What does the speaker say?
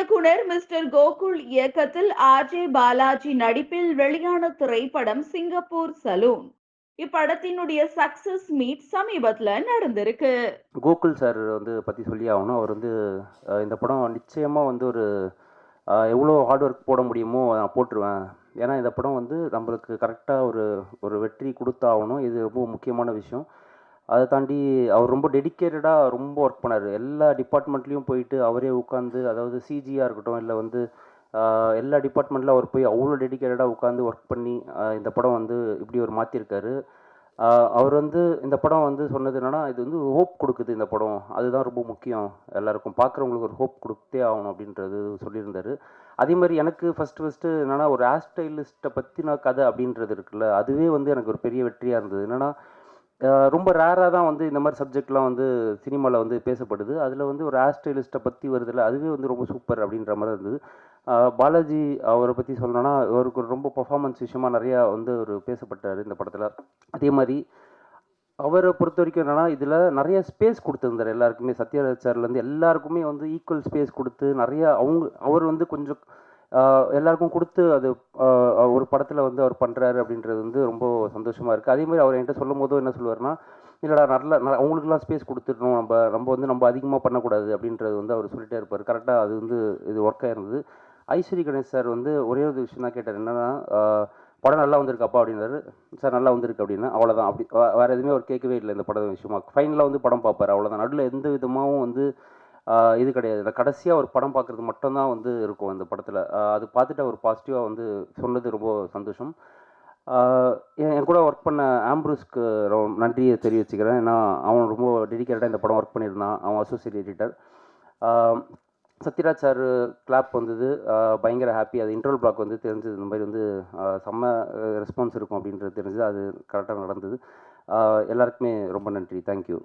இயக்குனர் மிஸ்டர் கோகுல் இயக்கத்தில் ஆர்ஜே பாலாஜி நடிப்பில் வெளியான திரைப்படம் சிங்கப்பூர் சலூன். இப்படத்தினுடைய சக்சஸ் மீட் சமீபத்தில் நடந்திருக்கு. கோகுல் சார் வந்து பற்றி சொல்லி ஆகணும். அவர் வந்து இந்த படம் நிச்சயமாக வந்து ஒரு எவ்வளோ ஹார்ட் ஒர்க் போட முடியுமோ நான் போட்டுருவேன். ஏன்னா இந்த படம் வந்து நம்மளுக்கு கரெக்டாக ஒரு ஒரு வெற்றி கொடுத்தாகணும். இது ரொம்ப முக்கியமான விஷயம். அதை தாண்டி அவர் ரொம்ப டெடிக்கேட்டடாக ரொம்ப ஒர்க் பண்ணார். எல்லா டிபார்ட்மெண்ட்லேயும் போயிட்டு அவரே உட்காந்து அதாவது சிஜியாக இருக்கட்டும் இல்லை வந்து எல்லா டிபார்ட்மெண்ட்டில் அவர் போய் அவ்வளோ டெடிக்கேட்டடாக உட்காந்து ஒர்க் பண்ணி இந்த படம் வந்து இப்படி ஒரு மாற்றிருக்காரு அவர் வந்து இந்த படம் வந்து சொன்னது என்னன்னா இது வந்து ஒரு ஹோப் கொடுக்குது இந்த படம். அதுதான் ரொம்ப முக்கியம். எல்லாருக்கும் பார்க்குறவங்களுக்கு ஒரு ஹோப் கொடுத்தே ஆகணும் அப்படின்றது சொல்லியிருந்தார். அதே மாதிரி எனக்கு ஃபஸ்ட்டு ஃபஸ்ட்டு என்னென்னா ஒரு ஹேர் ஸ்டைலிஸ்ட்டை பற்றின கதை அப்படின்றது இருக்குல்ல அதுவே வந்து எனக்கு ஒரு பெரிய வெற்றியாக இருந்தது. என்னென்னா ரொம்ப ரேராக தான் வந்து இந்த மாதிரி சப்ஜெக்ட்லாம் வந்து சினிமாவில் வந்து பேசப்படுது. அதில் வந்து ஒரு ஹேர் ஸ்டைலிஸ்ட்டை பற்றி வருதுல்ல அதுவே வந்து ரொம்ப சூப்பர் அப்படின்ற மாதிரி இருந்தது. பாலாஜி அவரை பற்றி சொல்லணும்னா அவருக்கு ரொம்ப பர்ஃபார்மன்ஸ் விஷயமா நிறையா வந்து அவர் பேசப்பட்டார் இந்த படத்தில். அதே மாதிரி அவரை பொறுத்த வரைக்கும் என்னென்னா இதில் நிறைய ஸ்பேஸ் கொடுத்துருந்தார் எல்லாருக்குமே. சத்யராஜ் சார்லேருந்து எல்லாருக்குமே வந்து ஈக்குவல் ஸ்பேஸ் கொடுத்து நிறையா அவங்க அவர் வந்து கொஞ்சம் எல்லாருக்கும் கொடுத்து அது ஒரு படத்தில் வந்து அவர் பண்ணுறாரு அப்படின்றது வந்து ரொம்ப சந்தோஷமாக இருக்குது அதே மாதிரி அவர் என்கிட்ட சொல்லும் போதும் என்ன சொல்லுவார்னா இல்லைடா நல்ல ந- அவங்களுக்குலாம் ஸ்பேஸ் கொடுத்துடணும். நம்ம நம்ம வந்து நம்ம அதிகமாக பண்ணக்கூடாது. அப்படின்றது வந்து அவர் சொல்லிட்டே இருப்பார். கரெக்டாக அது வந்து இது ஒர்க்காக இருந்தது. ஐஸ்வரி கணேஷ் சார் வந்து ஒரே ஒரு விஷயம் தான் கேட்டார். என்னென்னா படம் நல்லா வந்திருக்காப்பா அப்படின்னாரு. சார் நல்லா வந்திருக்கு அப்படின்னா. அவ்வளோதான் அப்படி வேறு எதுவுமே அவர் கேட்கவே இல்லை இந்த படம் விஷயமா. ஃபைனலாக வந்து படம் பார்ப்பார். அவ்வளோதான் நடுவில் எந்த விதமாகவும் வந்து இது கிடையாது. இந்த கடைசியாக ஒரு படம் பார்க்குறது மட்டும்தான் வந்து இருக்கும் அந்த படத்தில். அது பார்த்துட்டு அவர் பாசிட்டிவாக வந்து சொன்னது ரொம்ப சந்தோஷம். என் கூட ஒர்க் பண்ண ஆம்ப்ரூஸ்க்கு ரொம்ப நன்றியை தெரிவிச்சுக்கிறேன். ஏன்னா அவன் ரொம்ப டெடிக்கேட்டடாக இந்த படம் ஒர்க் பண்ணியிருந்தான். அவன் associate editor Sathyaraj sir clap வந்தது. பயங்கர ஹாப்பி அது இன்டர்வல் பிளாக் வந்து தெரிஞ்சது. இந்த மாதிரி வந்து செம்ம ரெஸ்பான்ஸ் இருக்கும் அப்படின்றது தெரிஞ்சது. அது கரெக்டாக நடந்தது. எல்லாருக்குமே ரொம்ப நன்றி. தேங்க்யூ